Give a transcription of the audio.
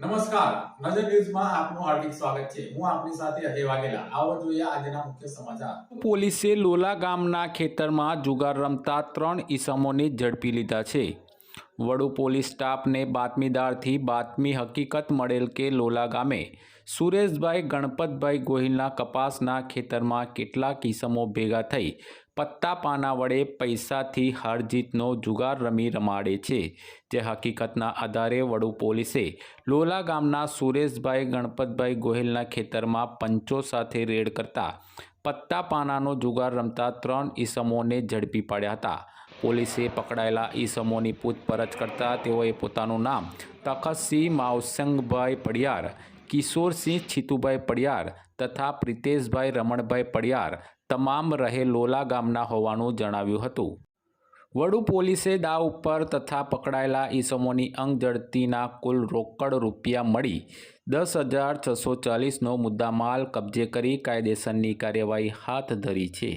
નમસ્કાર. નજર ન્યૂઝમાં આપનું હાર્દિક સ્વાગત છે. હું આપની સાથે અજય વાઘેલા. આવો જોઈએ આજના મુખ્ય સમાચાર. પોલીસે લોલા ગામના ખેતરમાં જુગાર રમતા ત્રણ ઈસમોને ઝડપી લીધા છે. વડુ પોલીસ સ્ટાફને બાતમીદારથી બાતમી હકીકત મળેલ કે લોલા ગામે સુરેશભાઈ, ગણપતભાઈ ગોહિલના કપાસના ખેતરમાં કેટલા કિસમો ભેગા થઈ પત્તા પાના વડે પૈસાથી હારજીતનો જુગાર રમી રમાડે છે, જે હકીકતના આધારે વડુ પોલીસે લોલા ગામના સુરેશભાઈ, ગણપતભાઈ ગોહિલના ખેતરમાં પંચો સાથે રેડ કરતા પત્તા પાનાનો જુગાર રમતા ત્રણ ઈસમોને ઝડપી પાડ્યા હતા. પોલીસે પકડાયેલા ઈસમોની પૂછપરછ કરતા તેઓએ પોતાનું નામ તખતસિંહ માવસંગભાઈ પડિયાર કિશોરસિંહ છીતુભાઈ પડિયાર તથા પ્રિતેશભાઈ રમણભાઈ પડિયાર તમામ રહે લોલા ગામના હોવાનું જણાવ્યું હતું. વડુ પોલીસે દાવ ઉપર તથા પકડાયેલા ઈસમોની અંગજડતીના કુલ રોકડ રૂપિયા મળી દસ હજાર છસો ચાલીસનો મુદ્દામાલ કબજે કરી કાયદેસરની કાર્યવાહી હાથ ધરી છે.